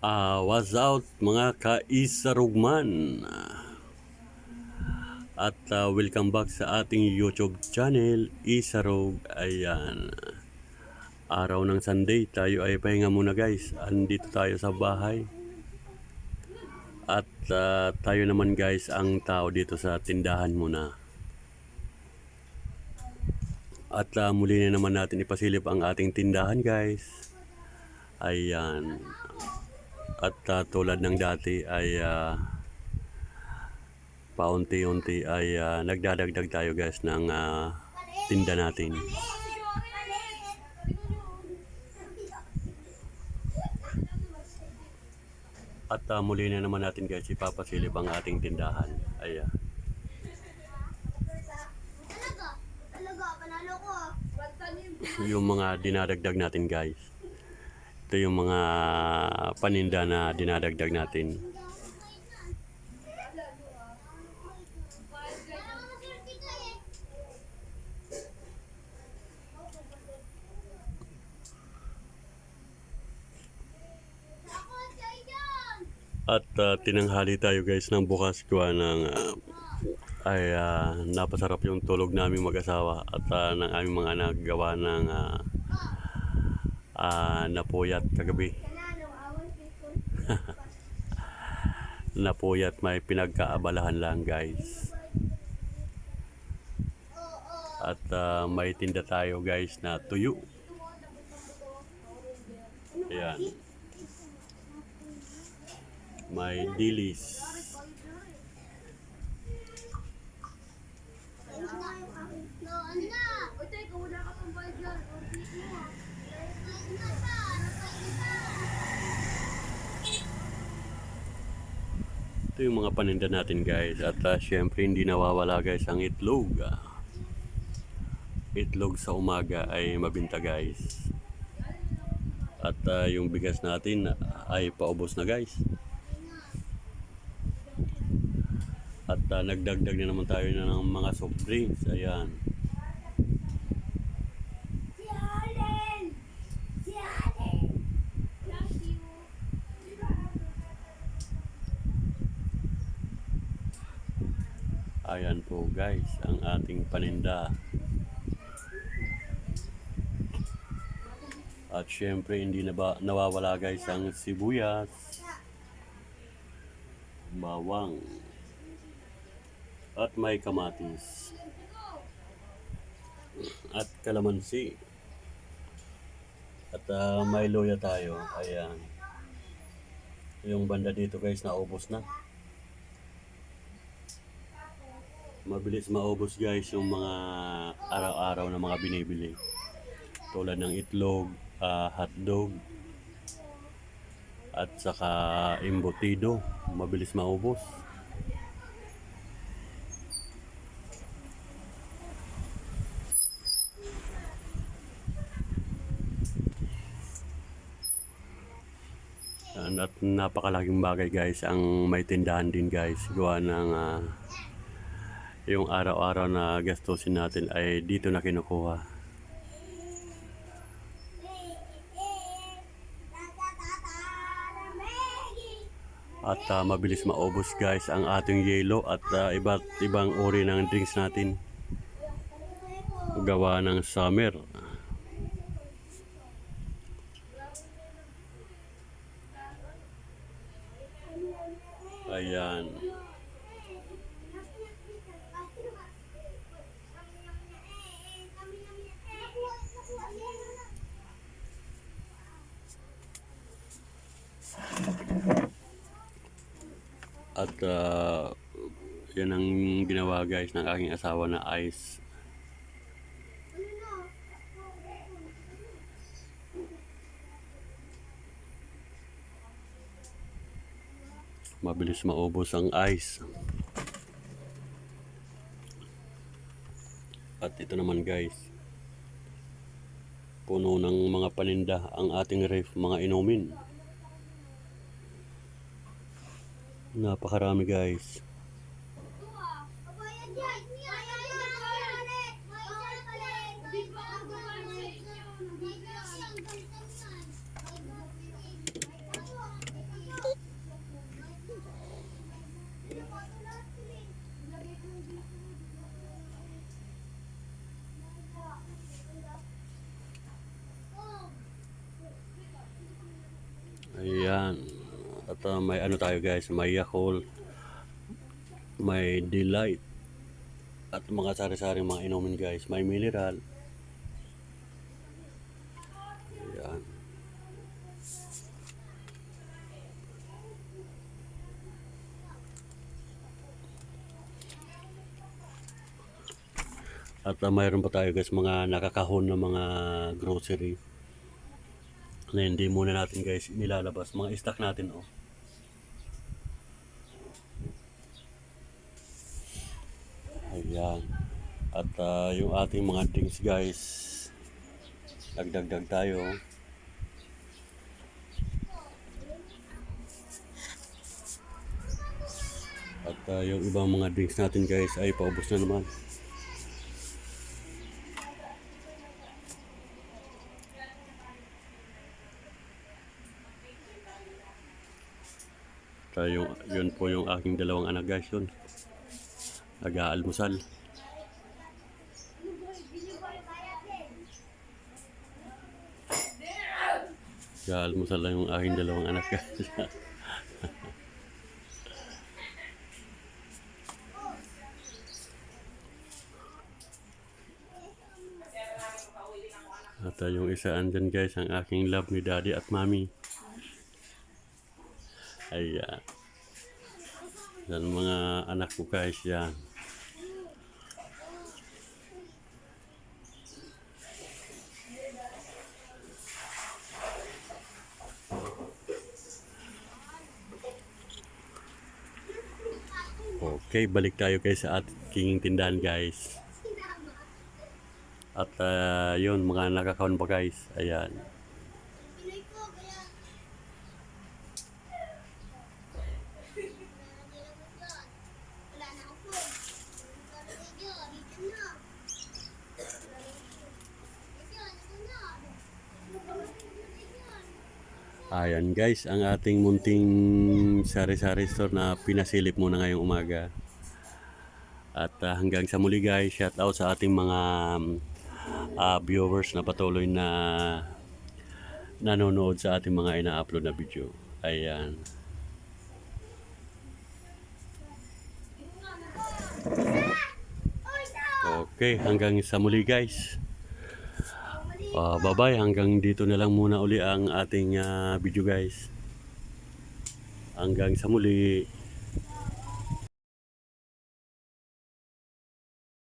Ah, what's out mga kaisarugman? At ah, welcome back sa ating YouTube channel, Isarog. Ayan. Araw ng Sunday, tayo ay pahinga muna guys. Andito tayo sa bahay. At ah, tayo naman guys ang tao dito sa tindahan muna. At ah, muli na naman natin ipasilip ang ating tindahan guys. Ayan. At ah, tulad ng dati ay ah, paunti-unti ay ah, nagdadagdag tayo guys ng ah, tinda natin. At ah, muli na naman natin guys ipapasilip ang ating tindahan. Ayan. Yung mga dinadagdag natin guys. Ito yung mga paninda na dinadagdag natin. At ah, tinanghali tayo guys ng bukas gawa ng ah, ay ah, napasarap yung tulog naming mag-asawa at ah, ng aming mga anak gawa ng ah, ah, napuyat kagabi. Napuyat may pinagkaabalahan lang guys. At ah, may tinda tayo guys na tuyo. Ayan. May dilis. Ano na yung aking floor na? O, teka, wala ka pang bayad yan. O, dito mo. Nakain na pa, nakain na. Ito yung mga paninda natin guys. At ah, syempre hindi nawawala guys ang itlog. Ah, Itlog sa umaga ay mabinta guys. At ah, yung bigas natin ay paubos na guys. At ah, nagdagdag na naman tayo na ng mga soft drinks. Ayan. Ayan po guys ang ating paninda. At syempre hindi na ba nawawala guys ang sibuyas, bawang, at may kamatis, at kalamansi. At ah, may loya tayo. Ayan. Yung banda dito guys naubos na. Mabilis maubos guys yung mga araw-araw na mga binibili. Tulad ng itlog, ah, hotdog, at saka embutido. Mabilis maubos. At napakalaking bagay guys ang may tindahan din guys. Gawa ng ah, yung araw-araw na gastusin natin ay dito na kinukuha. At ah, mabilis maubos guys ang ating yelo at ah, iba't ibang uri ng drinks natin. Gawa ng summer. Ayan. At ah, yan ang ginawa guys ng aking asawa na ice. Mabilis maubos ang ice. At ito naman guys. Puno ng mga paninda ang ating ref, mga inumin. Napakarami guys. Ayan. At ah, may ano tayo guys, may Yakult, may Delight, at mga sari-sari mga inumin guys. May mineral. Ayan. At ah, mayroon pa tayo guys mga nakakahon na mga grocery na hindi muna natin guys nilalabas. Mga stock natin oh. Ayan. At ah, yung ating mga drinks guys, nagdagdag tayo. At ah, yung ibang mga drinks natin guys ay paubos na naman. Tayo, yun po yung aking dalawang anak guys yun. Nag-aalmusal. Nag-aalmusal lang yung aking dalawang anak guys. At uh, yung isa andyan guys, ang aking love ni daddy at mommy. Ayan. Yan mga anak ko guys yan. Okay, balik tayo guys sa ating tindahan guys. At ah, yun, mga nakakaon pa guys. Ayan. Ayan guys, ang ating munting sari-sari store na pinasilip muna ngayong umaga. Ah, hanggang sa muli guys, shout out sa ating mga ah, viewers na patuloy na nanonood sa ating mga ina-upload na video. Ayan. Okay, hanggang sa muli guys. Ah, bye-bye. Hanggang dito na lang muna uli ang ating ah, video guys. Hanggang sa muli.